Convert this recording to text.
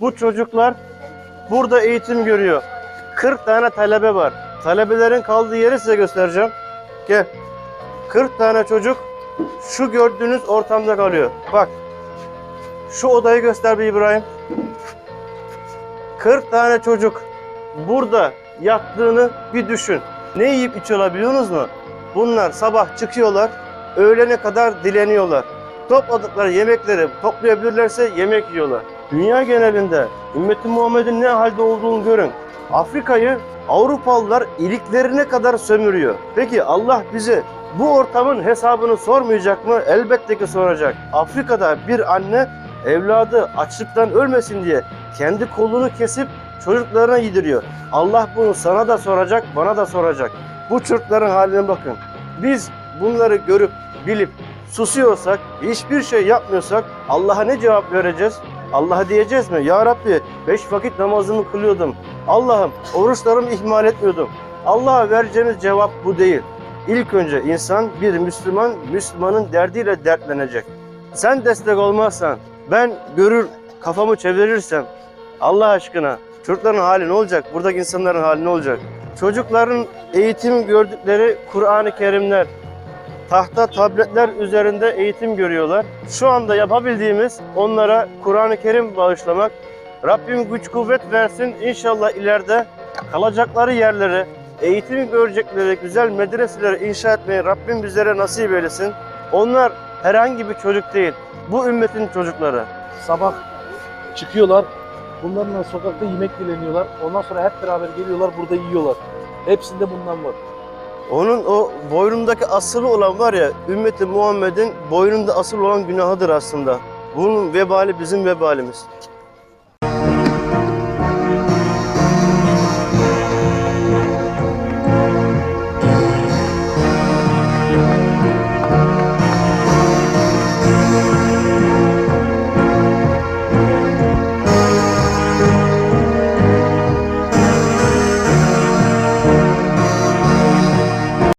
Bu çocuklar burada eğitim görüyor. 40 tane talebe var. Talebelerin kaldığı yeri size göstereceğim. Gel. 40 tane çocuk şu gördüğünüz ortamda kalıyor. Bak. Şu odayı göster bir İbrahim. 40 tane çocuk burada yattığını bir düşün. Ne yiyip içiyorlar mu? Bunlar sabah çıkıyorlar, öğlene kadar dileniyorlar. Topladıkları yemekleri toplayabilirlerse yemek yiyorlar. Dünya genelinde ümmeti Muhammed'in ne halde olduğunu görün. Afrika'yı Avrupalılar iliklerine kadar sömürüyor. Peki Allah bize bu ortamın hesabını sormayacak mı? Elbette ki soracak. Afrika'da bir anne evladı açlıktan ölmesin diye kendi kolunu kesip çocuklarına yediriyor. Allah bunu sana da soracak, bana da soracak. Bu çocukların haline bakın. Biz bunları görüp, bilip susuyorsak, hiçbir şey yapmıyorsak Allah'a ne cevap vereceğiz? Allah'a diyeceğiz mi? Ya Rabbi beş vakit namazımı kılıyordum. Allah'ım oruçlarımı ihmal etmiyordum. Allah'a vereceğimiz cevap bu değil. İlk önce insan bir Müslüman, Müslümanın derdiyle dertlenecek. Sen destek olmazsan, ben görür kafamı çevirirsem Allah aşkına çocukların hali ne olacak? Buradaki insanların hali ne olacak? Çocukların eğitim gördükleri Kur'an-ı Kerimler, tahta tabletler üzerinde eğitim görüyorlar. Şu anda yapabildiğimiz onlara Kur'an-ı Kerim bağışlamak. Rabbim güç kuvvet versin. İnşallah ileride kalacakları yerleri, eğitim görecekleri güzel medreseleri inşa etmeyi Rabbim bizlere nasip eylesin. Onlar herhangi bir çocuk değil. Bu ümmetin çocukları. Sabah çıkıyorlar. Bunlarla sokakta yemek dileniyorlar. Ondan sonra hep beraber geliyorlar burada yiyorlar. Hepsinde bundan var. Onun o boynundaki asılı olan var ya, ümmeti Muhammed'in boynunda asıl olan günahıdır aslında. Bunun vebali bizim vebalimiz.